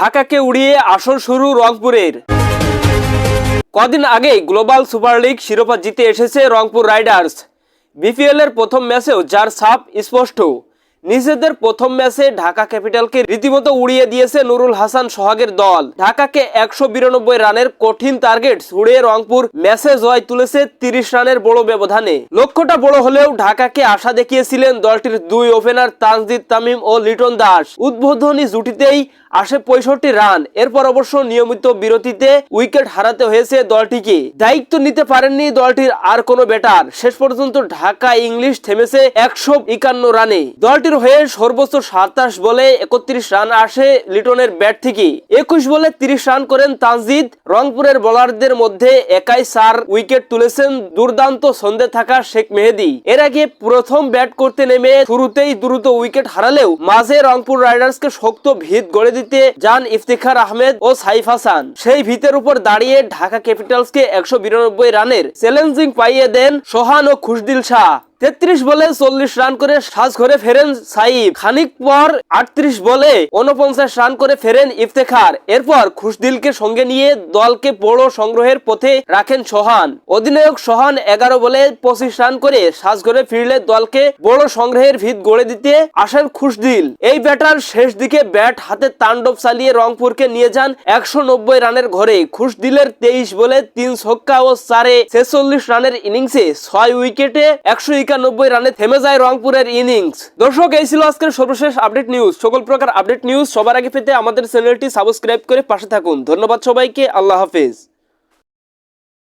ঢাকাকে উড়িয়ে আসর শুরু রংপুরের। কদিন আগে গ্লোবাল সুপার লিগ শিরোপা জিতে এসেছে রংপুর রাইডার্স। বিপিএল এর প্রথম ম্যাচেও যার সাপ স্পষ্ট। নিজেদের প্রথম ম্যাচে ঢাকা ক্যাপিটালকে রীতিমতো উড়িয়ে দিয়েছে নুরুল হাসান সোহাগের দল। ঢাকাকে একশো বিরানব্বই রানের কঠিন টার্গেট ছুড়ে রংপুর ম্যাচে জয় তুলেছে তিরিশ রানের বড় ব্যবধানে। লক্ষ্যটা বড় হলেও ঢাকাকে আশা দেখিয়েছিলেন দলটির দুই ওপেনার তানজিদ তামিম ও লিটন দাস। উদ্বোধনী জুটিতেই আসে পঁয়ষট্টি রান। এরপর অবশ্য নিয়মিত বিরতিতে উইকেট হারাতে হয়েছে দলটিকে। দায়িত্ব নিতে পারেননি দলটির আর কোনো ব্যাটার। শেষ পর্যন্ত ঢাকা ইংলিশ থেমেছে একশো একান্ন রানে। দলটির হয়ে সর্বোচ্চ সাতাশ বলে একত্রিশ রান আসে লিটনের ব্যাট থেকে একুশ বলে তিরিশ রান করেন তানজিদ। রংপুরের বোলারদের মধ্যে একাই চার উইকেট তুলেছেন দুর্দান্ত ছন্দে থাকা শেখ মেহেদি। এর আগে প্রথম ব্যাট করতে নেমে শুরুতেই দ্রুত উইকেট হারালেও মাঝে রংপুর রাইডার্সকে শক্ত ভিত গড়ে দিতে যান ইফতিখার আহমেদ ও সাইফ হাসান। সেই ভিতের উপর দাঁড়িয়ে ঢাকা ক্যাপিটালসকে একশো বিরানব্বই রানের চ্যালেঞ্জিং পাইয়ে দেন সোহান ও খুশদিল শাহ। তেত্রিশ বলে চল্লিশ রান করে সাজ ঘরে ফেরেন সাইব। খানিক পর আটত্রিশ বলে উনপঞ্চাশ রান করে ফেরেন ইফতেখার। এরপর খুশদিলকে সঙ্গে নিয়ে দলকে বড় সংগ্রহের পথে রাখেন সোহান। অধিনায়ক সোহান এগারো বলে পঁচিশ রান করে সাজ ঘরে ফিরলে দলকে বড় সংগ্রহের ভিত গড়ে দিতে আসেন খুশদিল এই ব্যাটার শেষ দিকে ব্যাট হাতে তাণ্ডব চালিয়ে রংপুরকে নিয়ে যান একশো নব্বই রানের ঘরে। খুশদিলের তেইশ বলে তিন ছক্কা ও চারে ছেচল্লিশ রানের ইনিংসে ছয় উইকেটে একশো একানব্বই রানে থেমে যায় রংপুরের ইনিংস। দর্শক, এই ছিল আজকের সর্বশেষ আপডেট নিউজ। সকল প্রকার আপডেট নিউজ সবার আগে পেতে আমাদের চ্যানেলটি সাবস্ক্রাইব করে পাশে থাকুন। ধন্যবাদ সবাইকে। আল্লাহ হাফেজ।